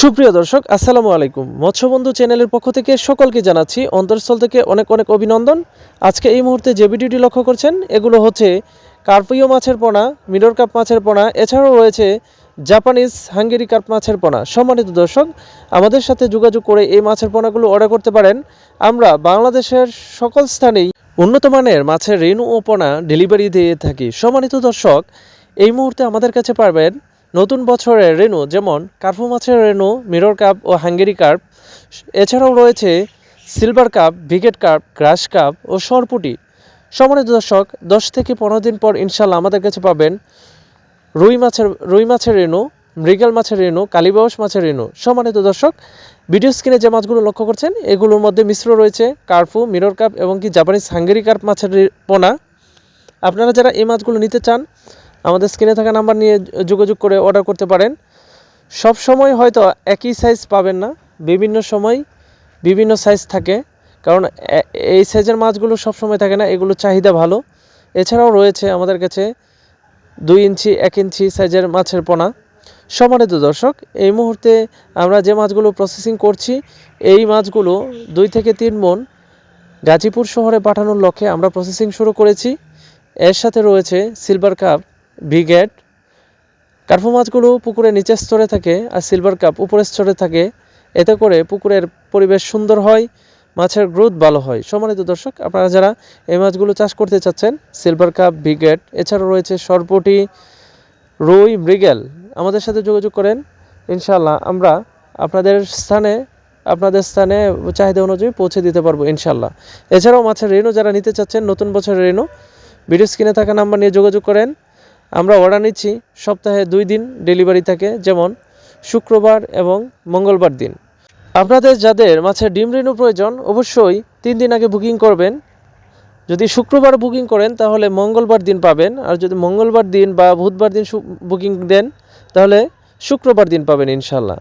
সুপ্রিয় দর্শক, আসসালামু আলাইকুম। মৎস্যবন্ধু চ্যানেলের পক্ষ থেকে সকলকে জানাচ্ছি অন্তরস্থল থেকে অনেক অনেক অভিনন্দন। আজকে এই মুহূর্তে যে ভিডিওটি লক্ষ্য করছেন, এগুলো হচ্ছে কার্পিও মাছের পোনা মিডর কাপ মাছের পোনা, এছাড়াও রয়েছে জাপানিজ হাঙ্গেরি কার্প মাছের পোনা। সম্মানিত দর্শক, আমাদের সাথে যোগাযোগ করে এই মাছের পোনাগুলো অর্ডার করতে পারেন। আমরা বাংলাদেশের সকল স্থানেই উন্নত মানের মাছের রেণু ও পোনা ডেলিভারি দিয়ে থাকি। সম্মানিত দর্শক, এই মুহূর্তে আমাদের কাছে পারবেন নতুন বছরের রেনু, যেমন কার্পু মাছের রেনু, মিরর কাপ ও হাঙ্গেরি কার্প। এছাড়াও রয়েছে সিলভার কাপ, ভিকেট কার্প, গ্রাস কাপ ও সরপুটি। সম্মানিত দর্শক, দশ থেকে পনেরো দিন পর ইনশাল্লাহ আমাদের কাছে পাবেন রুই মাছের রুই মাছের রেণু মৃগেল মাছের রেণু কালীবাউস মাছের রেণু সম্মানিত দর্শক, ভিডিও স্ক্রিনে যে মাছগুলো লক্ষ্য করছেন, এগুলোর মধ্যে মিশ্র রয়েছে কার্পু, মিরর কাপ এবং কি জাপানিজ হাঙ্গেরি কার্প মাছের পোনা। আপনারা যারা এই মাছগুলো নিতে চান আমাদের স্ক্রিনে থাকা নাম্বার নিয়ে যোগাযোগ করে অর্ডার করতে পারেন। সব সময় হয়তো একই সাইজ পাবেন না, বিভিন্ন সময় বিভিন্ন সাইজ থাকে, কারণ এই সাইজের মাছগুলো সব সময় থাকে না, এগুলো চাহিদা ভালো। এছাড়াও রয়েছে আমাদের কাছে দুই ইঞ্চি, এক ইঞ্চি সাইজের মাছের পোনা। সম্মানিত দর্শক, এই মুহূর্তে আমরা যে মাছগুলো প্রসেসিং করছি, এই মাছগুলো দুই থেকে তিন মন গাজীপুর শহরে পাঠানোর লক্ষ্যে আমরা প্রসেসিং শুরু করেছি। এর সাথে রয়েছে সিলভার কাপ ভিগেট কার্পু মাছগুলো পুকুরের নিচের স্তরে থাকে আর সিলভার কাপ উপরের স্তরে থাকে। এতে করে পুকুরের পরিবেশ সুন্দর হয়, মাছের গ্রোথ ভালো হয়। সম্মানিত দর্শক, আপনারা যারা এই মাছগুলো চাষ করতে চাচ্ছেন, সিলভার কাপ ভিগেট এছাড়াও রয়েছে সরপটি, রুই, মৃগেল, আমাদের সাথে যোগাযোগ করেন। ইনশাল্লাহ আমরা আপনাদের স্থানে আপনাদের স্থানে চাহিদা অনুযায়ী পৌঁছে দিতে পারব ইনশাল্লাহ এছাড়াও মাছের রেণু, যারা নিতে চাচ্ছেন, নতুন বছরের রেণু, ভিডিও স্ক্রিনে থাকা নাম্বার নিয়ে যোগাযোগ করেন। আমরা অর্ডার নিচ্ছি, সপ্তাহে দুই দিন ডেলিভারি থাকে, যেমন শুক্রবার এবং মঙ্গলবার দিন। আপনাদের যাদের মাছের ডিম রেণু প্রয়োজন, অবশ্যই তিন দিন আগে বুকিং করবেন। যদি শুক্রবার বুকিং করেন, তাহলে মঙ্গলবার দিন পাবেন। আর যদি মঙ্গলবার দিন বা বুধবার দিন বুকিং দেন, তাহলে শুক্রবার দিন পাবেন ইনশাল্লাহ